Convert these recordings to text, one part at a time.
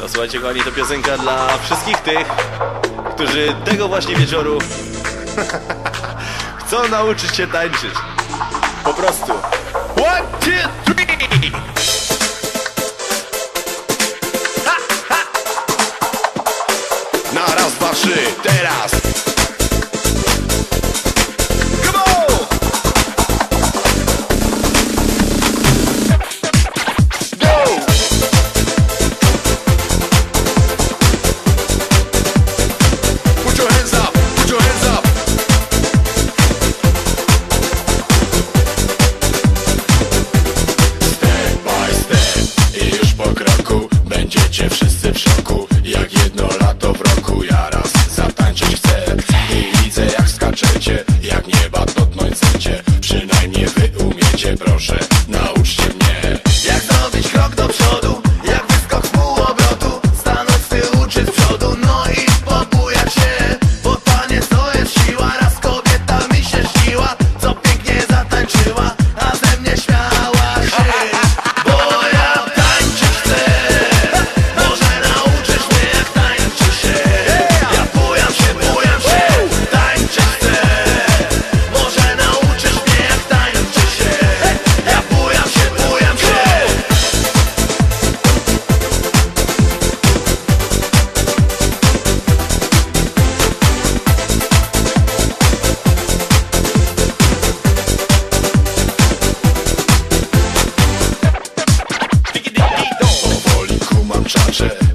No słuchajcie kochani, to piosenka dla wszystkich tych, którzy tego właśnie wieczoru chcą nauczyć się tańczyć. Po prostu. One, two, three! Ha, ha! Na raz, dwa, trzy, teraz! wszyscy w szoku. Jak jedno lato w roku Ja raz zatańczyć chcę. I widzę jak skaczecie Jak nieba dotknąć chcecie. Przynajmniej wy umiecie Proszę nauczcie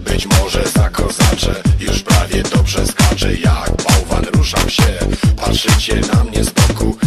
Być może zakozaczę Już prawie dobrze skaczę Jak bałwan ruszam się. Patrzycie na mnie z boku